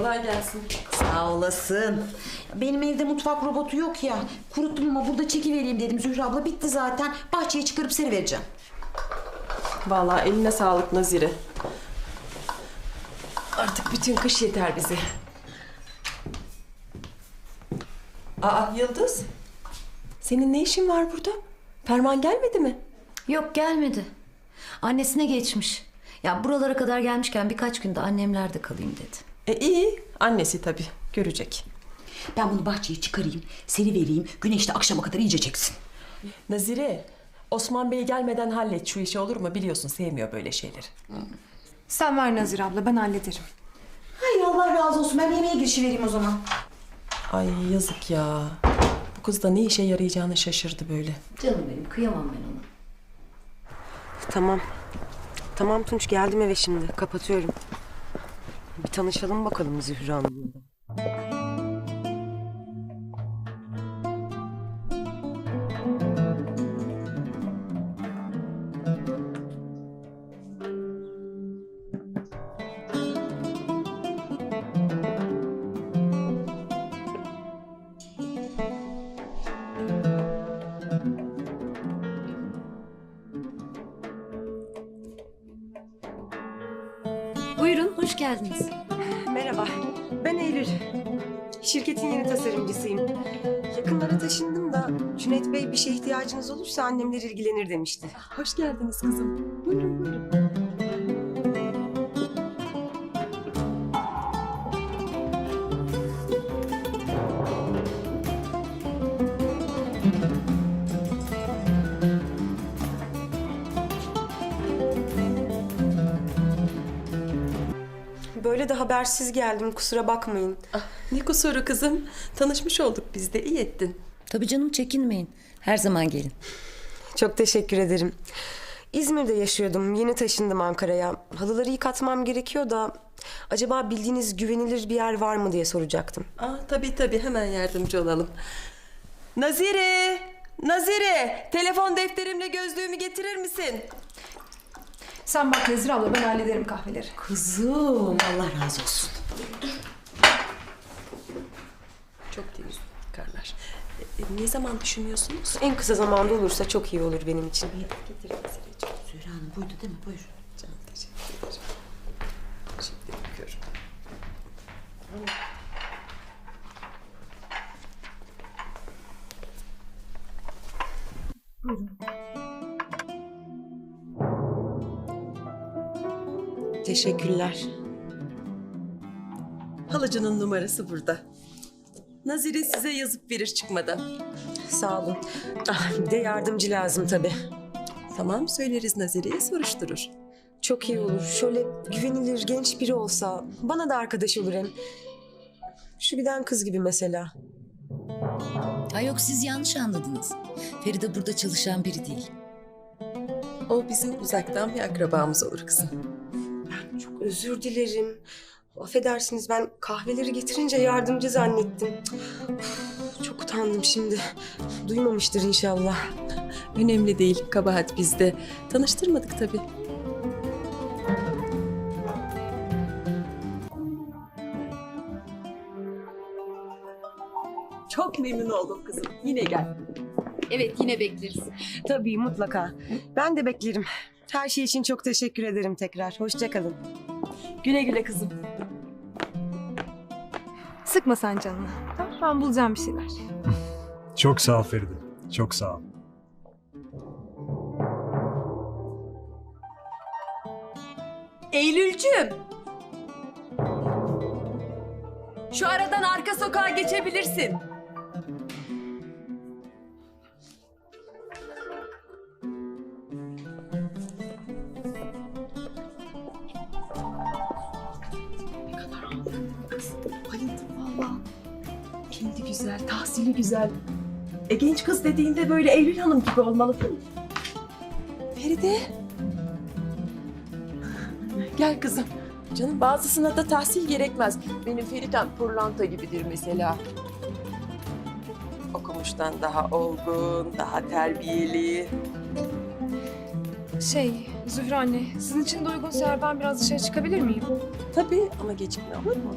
Kolay gelsin. Sağ olasın. Benim evde mutfak robotu yok ya. Kuruttum ama burada çekivereyim dedim Zühre abla. Bitti zaten. Bahçeye çıkarıp seri vereceğim. Vallahi eline sağlık Nazire. Artık bütün kış yeter bize. Aa Yıldız. Senin ne işin var burada? Ferman gelmedi mi? Yok gelmedi. Annesine geçmiş. Ya buralara kadar gelmişken birkaç günde annemlerde kalayım dedi. E iyi. Annesi tabii. Görecek. Ben bunu bahçeye çıkarayım, seri vereyim. Güneşte akşama kadar iyice çeksin. Nazire, Osman Bey gelmeden hallet şu işi olur mu? Biliyorsun sevmiyor böyle şeyleri. Sen ver Nazire abla ben hallederim. Hay Allah razı olsun. Ben yemeğe girişivereyim o zaman. Ay yazık ya. Bu kız da ne işe yarayacağını şaşırdı böyle. Canım benim kıyamam ben ona. Tamam. Tamam Tunç geldim eve şimdi. Kapatıyorum. Bir tanışalım bakalım Zühre Hanım'la. Hoş geldiniz. Merhaba. Ben Eylül. Şirketin yeni tasarımcısıyım. Yakınlara taşındım da Cüneyt Bey bir şeye ihtiyacınız olursa annemler ilgilenir demişti. Hoş geldiniz kızım. Buyurun buyurun. Böyle de habersiz geldim kusura bakmayın. Ah, ne kusuru kızım. Tanışmış olduk biz de iyi ettin. Tabii canım çekinmeyin. Her zaman gelin. Çok teşekkür ederim. İzmir'de yaşıyordum. Yeni taşındım Ankara'ya. Halıları yıkatmam gerekiyor da acaba bildiğiniz güvenilir bir yer var mı diye soracaktım. Aa, tabii tabii hemen yardımcı olalım. Nazire! Nazire! Telefon defterimle gözlüğümü getirir misin? Sen bak Nazire abla ben hallederim kahveleri. Kızım Allah razı olsun. Çok temiz karlar. E, ne zaman düşünüyorsunuz? En kısa zamanda olursa çok iyi olur benim için. Getir Nazire'ciğim. Zühre Hanım buydu değil mi? Buyur. Canım teşekkür ederim. Şimdi bakıyorum. Teşekkürler. Halıcının numarası burada. Nazire size yazıp verir çıkmadan. Sağ olun. Ah, bir de yardımcı lazım tabii. Tamam söyleriz Nazire'ye soruşturur. Çok iyi olur. Şöyle güvenilir genç biri olsa. Bana da arkadaş olur hem. Şu giden kız gibi mesela. Ha yok siz yanlış anladınız. Feride burada çalışan biri değil. O bizim uzaktan bir akrabamız olur kızım. Çok özür dilerim. Affedersiniz ben kahveleri getirince yardımcı zannettim. Çok utandım şimdi. Duymamıştır inşallah. Önemli değil, kabahat bizde. Tanıştırmadık tabii. Çok memnun oldum kızım. Yine gel. Evet yine bekleriz. Tabii mutlaka. Ben de beklerim. Her şey için çok teşekkür ederim tekrar. Hoşçakalın. Güle güle kızım. Sıkma sen canını. Tamam ben bulacağım bir şeyler. Çok sağ ol Feride. Çok sağ ol. Eylülcüm. Şu aradan arka sokağa geçebilirsin. Tahsili güzel. E genç kız dediğinde böyle Eylül Hanım gibi olmalı değil mi? Feride. Gel kızım. Canım bazısına da tahsil gerekmez. Benim Feritem pırlanta gibidir mesela. Okumuştan daha olgun, daha terbiyeli. Şey Zühre anne, sizin için de uygunsa eğer ben biraz dışarı çıkabilir miyim? Tabii ama gecikme olur mu?